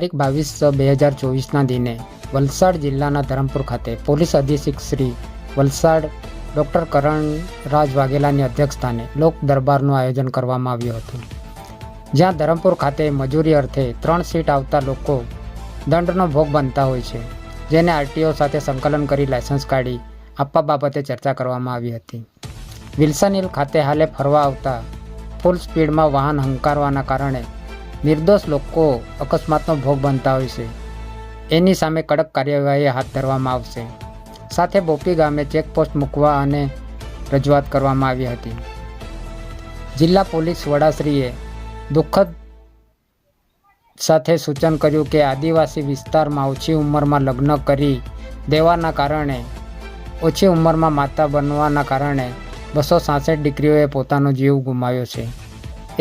તારીખ બાવીસ બે હજાર ચોવીસના દિને વલસાડ જિલ્લાના ધરમપુર ખાતે પોલીસ અધિક્ષક શ્રી વલસાડ ડૉક્ટર કરણ રાજ વાઘેલાની અધ્યક્ષસ્થાને લોક દરબારનું આયોજન કરવામાં આવ્યું હતું. જ્યાં ધરમપુર ખાતે મજૂરી અર્થે ત્રણ સીટ આવતા લોકો દંડનો ભોગ બનતા હોય છે, જેને આરટીઓ સાથે સંકલન કરી લાયસન્સ કાઢી આપવા બાબતે ચર્ચા કરવામાં આવી હતી. વિલ્સન હિલ ખાતે હાલે ફરવા આવતા ફૂલ સ્પીડમાં વાહન હંકારવાના કારણે નિર્દોષ લોકો અકસ્માતનો ભોગ બનતા હોય છે. એની સામે કડક કાર્યવાહી હાથ ધરવામાં આવશે. સાથે બોપી ગામે ચેકપોસ્ટ મૂકવા અને રજૂઆત કરવામાં આવી હતી. જિલ્લા પોલીસ વડાશ્રીએ દુઃખદ સાથે સૂચન કર્યું કે આદિવાસી વિસ્તારમાં ઓછી ઉંમરમાં લગ્ન કરી દેવાના કારણે, ઓછી ઉંમરમાં માતા બનવાના કારણે બસો સાસઠ દીકરીઓએ પોતાનો જીવ ગુમાવ્યો છે.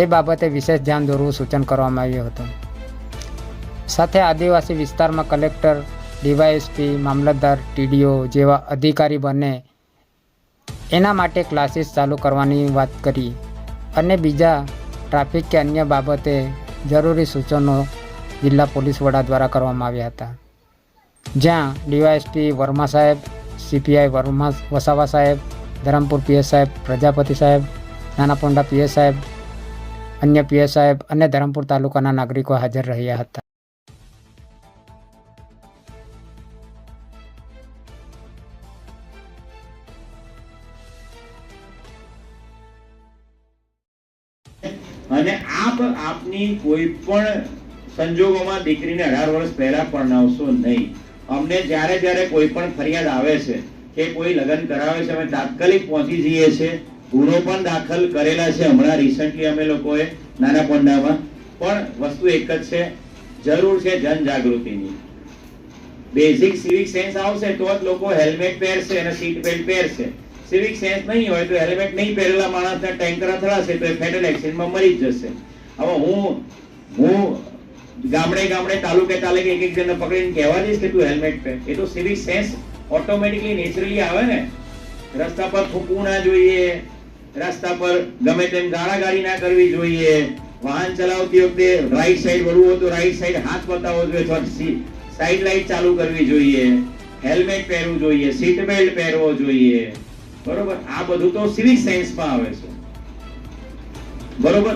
એ બાબતે વિશેષ ધ્યાન દોરવું સૂચન કરવામાં આવ્યું હતું. સાથે આદિવાસી વિસ્તારમાં કલેક્ટર, ડીવાયએસપી, મામલતદાર, ટીડીઓ જેવા અધિકારી બને એના માટે ક્લાસીસ ચાલુ કરવાની વાત કરી અને બીજા ટ્રાફિક કે અન્ય બાબતે જરૂરી સૂચનો જિલ્લા પોલીસ વડા દ્વારા કરવામાં આવ્યા હતા. જ્યાં ડીવાયએસપી વર્મા સાહેબ, સીપીઆઈ વર્મા વસાવા સાહેબ, ધરમપુર પીએસ સાહેબ, પ્રજાપતિ સાહેબ, નાનાપોંડા પીએસ સાહેબ અન્ય પીએ સાહેબ અને ધરમપુર તાલુકાના નાગરિકો હાજર રહ્યા હતા. અને આપ આપની કોઈ પણ સંજોગોમાં દીકરીને અઢાર વર્ષ પહેલા પરણાવશો નહીં. અમને જ્યારે જ્યારે કોઈ પણ ફરિયાદ આવે છે, કે કોઈ લગ્ન કરાવે છે, અમે તાત્કાલિક પહોંચી જઈએ છીએ. ગુનો પણ દાખલ કરેલા છે. હમણાં રિસન્ટલી અમે લોકોએ નાના પોંડામાં. પણ વસ્તુ એક જ છે. જરૂર છે જનજાગૃતિની. બેઝિક સિવિક સેન્સ આવશે તો જ લોકો હેલ્મેટ પહેરશે અને સીટ બેલ્ટ પહેરશે. સિવિક સેન્સ નહીં હોય તો હેલ્મેટ નહીં પહેરેલા માણસને ટેન્કર અથડાશે તો એ ફેટલ એક્સિડન્ટમાં મરી જ જશે. હવે હું હું ગામડે ગામડે તાલુકે તાલુકે એક એક જણને પકડીને કહેવા દઈશ કે તું હેલ્મેટ પહેર. એ તો સિવિક સેન્સ ઓટોમેટિકલી નેચરલી આવે ને. રસ્તા પર થૂકવું ના જોઈએ. રસ્તા પર ગમે તેમ ગાળાગાળી ના કરવી જોઈએ. વાહન ચલાવતી વખતે રાઈટ સાઈડ વળવું હોય તો રાઈટ સાઈડ હાથ બતાવવો જોઈએ. અથવા સાઈડ લાઈટ ચાલુ કરવી જોઈએ. હેલ્મેટ પહેરવું જોઈએ. સીટ બેલ્ટ પહેરવો જોઈએ. બરોબર? આ બધું તો સિવિક સાયન્સમાં આવે છે. બરોબર?